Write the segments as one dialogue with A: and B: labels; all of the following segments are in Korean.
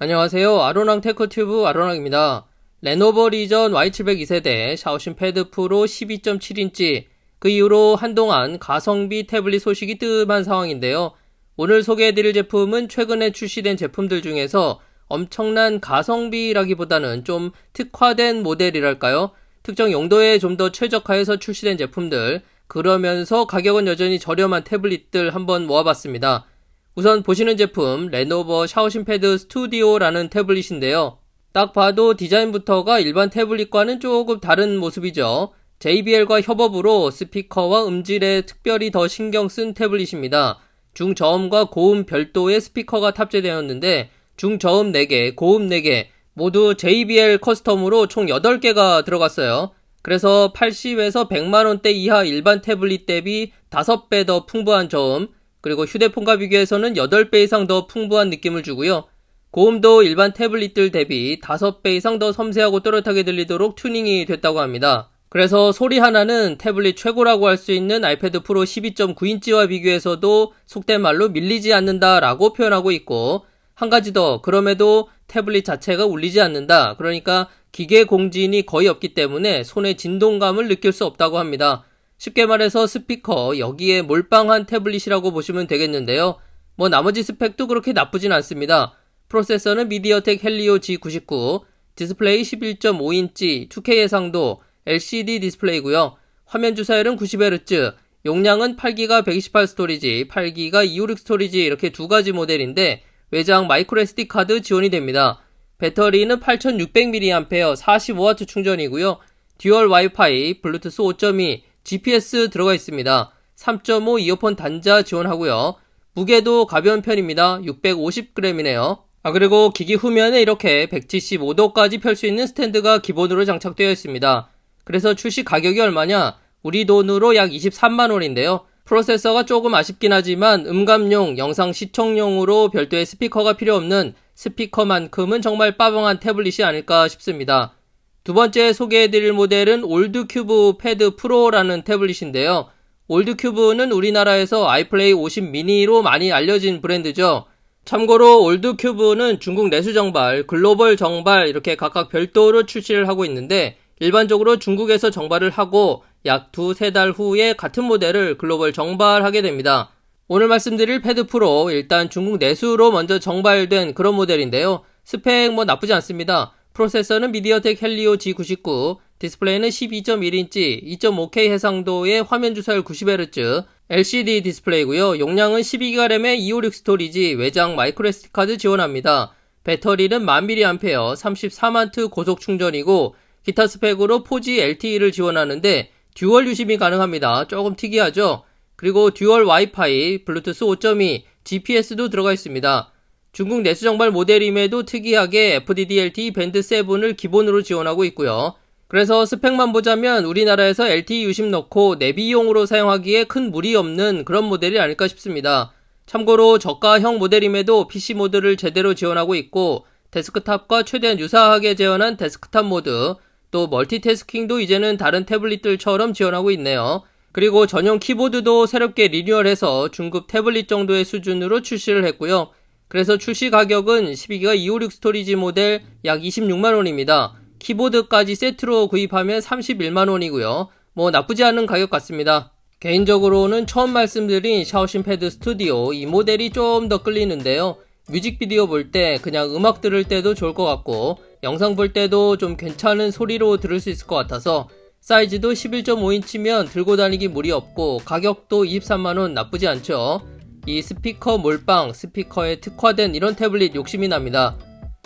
A: 안녕하세요. 아로랑 테크튜브 아로랑입니다. 레노버 리전 Y700 2세대 샤오신 패드 프로 12.7인치 그 이후로 한동안 가성비 태블릿 소식이 뜸한 상황인데요. 오늘 소개해드릴 제품은 최근에 출시된 제품들 중에서 엄청난 가성비라기보다는 좀 특화된 모델이랄까요? 특정 용도에 좀 더 최적화해서 출시된 제품들, 그러면서 가격은 여전히 저렴한 태블릿들 한번 모아봤습니다. 우선 보시는 제품 레노버 샤오신 패드 스튜디오라는 태블릿인데요. 딱 봐도 디자인부터가 일반 태블릿과는 조금 다른 모습이죠. JBL과 협업으로 스피커와 음질에 특별히 더 신경 쓴 태블릿입니다. 중저음과 고음 별도의 스피커가 탑재되었는데 중저음 4개, 고음 4개 모두 JBL 커스텀으로 총 8개가 들어갔어요. 그래서 80에서 100만원대 이하 일반 태블릿 대비 5배 더 풍부한 저음, 그리고 휴대폰과 비교해서는 8배 이상 더 풍부한 느낌을 주고요. 고음도 일반 태블릿들 대비 5배 이상 더 섬세하고 또렷하게 들리도록 튜닝이 됐다고 합니다. 그래서 소리 하나는 태블릿 최고라고 할 수 있는 아이패드 프로 12.9인치와 비교해서도 속된 말로 밀리지 않는다라고 표현하고 있고 한 가지 더 그럼에도 태블릿 자체가 울리지 않는다. 그러니까 기계 공진이 거의 없기 때문에 손의 진동감을 느낄 수 없다고 합니다. 쉽게 말해서 스피커 여기에 몰빵한 태블릿이라고 보시면 되겠는데요. 뭐 나머지 스펙도 그렇게 나쁘진 않습니다. 프로세서는 미디어텍 헬리오 G99, 디스플레이 11.5인치 2K 해상도 LCD 디스플레이고요. 화면 주사율은 90Hz, 용량은 8기가 128 스토리지, 8기가 256 스토리지 이렇게 두 가지 모델인데 외장 마이크로 SD 카드 지원이 됩니다. 배터리는 8600mAh 45W 충전이고요. 듀얼 와이파이, 블루투스 5.2, GPS 들어가 있습니다. 3.5 이어폰 단자 지원하고요. 무게도 가벼운 편입니다. 650g이네요. 아 그리고 기기 후면에 이렇게 175도까지 펼 수 있는 스탠드가 기본으로 장착되어 있습니다. 그래서 출시 가격이 얼마냐? 우리 돈으로 약 23만 원인데요. 프로세서가 조금 아쉽긴 하지만 음감용, 영상 시청용으로 별도의 스피커가 필요 없는 스피커만큼은 정말 빠방한 태블릿이 아닐까 싶습니다. 두 번째 소개해드릴 모델은 올드큐브 패드 프로라는 태블릿인데요. 올드큐브는 우리나라에서 아이플레이 50 미니로 많이 알려진 브랜드죠. 참고로 올드큐브는 중국 내수 정발, 글로벌 정발 이렇게 각각 별도로 출시를 하고 있는데 일반적으로 중국에서 정발을 하고 약 두세 달 후에 같은 모델을 글로벌 정발하게 됩니다. 오늘 말씀드릴 패드 프로 일단 중국 내수로 먼저 정발된 그런 모델인데요. 스펙 뭐 나쁘지 않습니다. 프로세서는 미디어텍 헬리오 G99, 디스플레이는 12.1인치 2.5K 해상도의 화면 주사율 90Hz LCD 디스플레이고요. 용량은 12기가 램의 256 스토리지 외장 마이크로 SD 카드 지원합니다. 배터리는 1000mAh 34만트 고속 충전이고 기타 스펙으로 4G LTE를 지원하는데 듀얼 유심이 가능합니다. 조금 특이하죠? 그리고 듀얼 와이파이, 블루투스 5.2, GPS도 들어가 있습니다. 중국 내수 정발 모델임에도 특이하게 FDD-LTE 밴드 7을 기본으로 지원하고 있고요. 그래서 스펙만 보자면 우리나라에서 LTE 유심 넣고 내비용으로 사용하기에 큰 무리 없는 그런 모델이 아닐까 싶습니다. 참고로 저가형 모델임에도 PC 모드를 제대로 지원하고 있고 데스크탑과 최대한 유사하게 재현한 데스크탑 모드, 또 멀티태스킹도 이제는 다른 태블릿들처럼 지원하고 있네요. 그리고 전용 키보드도 새롭게 리뉴얼해서 중급 태블릿 정도의 수준으로 출시를 했고요. 그래서 출시 가격은 12기가 256 스토리지 모델 약 26만원입니다. 키보드까지 세트로 구입하면 31만원이고요. 뭐 나쁘지 않은 가격 같습니다. 개인적으로는 처음 말씀드린 샤오신 패드 스튜디오 이 모델이 좀 더 끌리는데요. 뮤직비디오 볼 때 그냥 음악 들을 때도 좋을 것 같고 영상 볼 때도 좀 괜찮은 소리로 들을 수 있을 것 같아서 사이즈도 11.5인치면 들고 다니기 무리 없고 가격도 23만원 나쁘지 않죠. 이 스피커 몰빵, 스피커에 특화된 이런 태블릿 욕심이 납니다.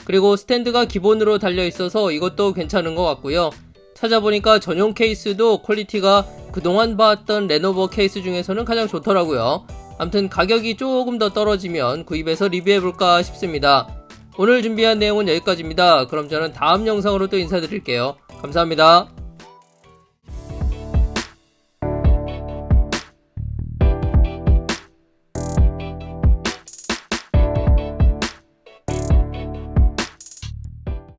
A: 그리고 스탠드가 기본으로 달려 있어서 이것도 괜찮은 것 같고요. 찾아보니까 전용 케이스도 퀄리티가 그동안 봤던 레노버 케이스 중에서는 가장 좋더라고요. 암튼 가격이 조금 더 떨어지면 구입해서 리뷰해볼까 싶습니다. 오늘 준비한 내용은 여기까지입니다. 그럼 저는 다음 영상으로 또 인사드릴게요. 감사합니다.